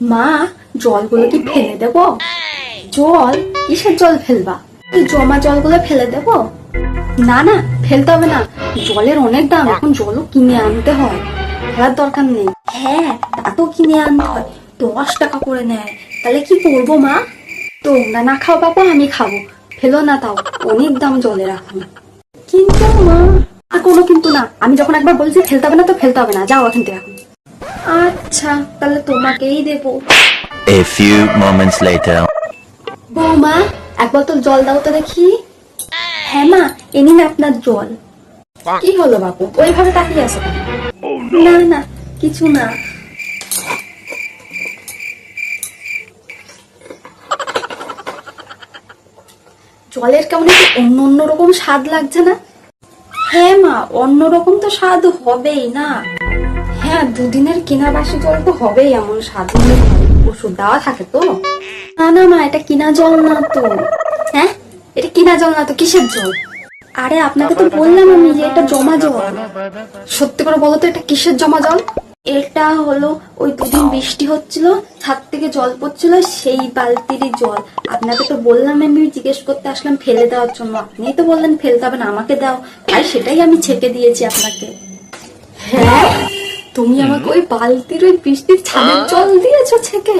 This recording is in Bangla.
মা জলগুলো কি ফেলে দেব। জল? কিসের জল ফেলবা? জমা জলগুলো ফেলে দেব? না না ফেলতে হবে না। জলের অনেক দাম এখন জলও কিনে আনতে হয়। ফেলার দরকার নেই। হ্যাঁ তা তো কিনে আনতে হয়। দশ টাকা করে নেয়। তাহলে কি করব মা? তোমরা না খাও বাবা আমি খাব। ফেলো না তাও অনেক দাম জলে এখন। কিন্তু মা আর কোনো কিন্তু না। আমি যখন একবার বলছি ফেলতে হবে না তো ফেলতে হবে না। যাও এখন থেকে এখন। আচ্ছা তাহলে তোমাকেই দেবো। A few moments later. বৌমা এক বোতল জল দাও তো দেখি। হ্যাঁ মা এ নিন আপনার জল। কি হলো বাপু? ওইভাবে তাকিয়ে আছে না না কিছু না। জলের কেমন একটু অন্য অন্য রকম স্বাদ লাগছে না? হ্যাঁ মা অন্য রকম তো স্বাদ হবেই না। হ্যাঁ দুদিনের কিনা বাসি জল তো হবেই, এমন মানে ওষুধ দেওয়া থাকে তো। না না, মা, এটা কিনা জল না তো। হ্যাঁ? এটা কিনা জল না তো, কিসের জল? আরে, আপনাকে তো বললাম আমি যে এটা জমা জল। সত্যি করে বলো তো, এটা কিসের জমা জল? এটা হলো ওই দুদিন বৃষ্টি হচ্ছিল, ছাদ থেকে জল পড়ছিল, সেই বালতিরই জল। আপনাকে তো বললাম আমি, জিজ্ঞেস করতে আসলাম, ফেলে দেওয়ার জন্য। আপনিই তো বললেন, ফেলতে হবে না, আমাকে দাও। তাই সেটাই আমি ছেঁকে দিয়েছি আপনাকে। হ্যাঁ? তুমি আমাকে ওই বালতির ওই বৃষ্টির ছাদের জল দিয়েছ ছেঁকে?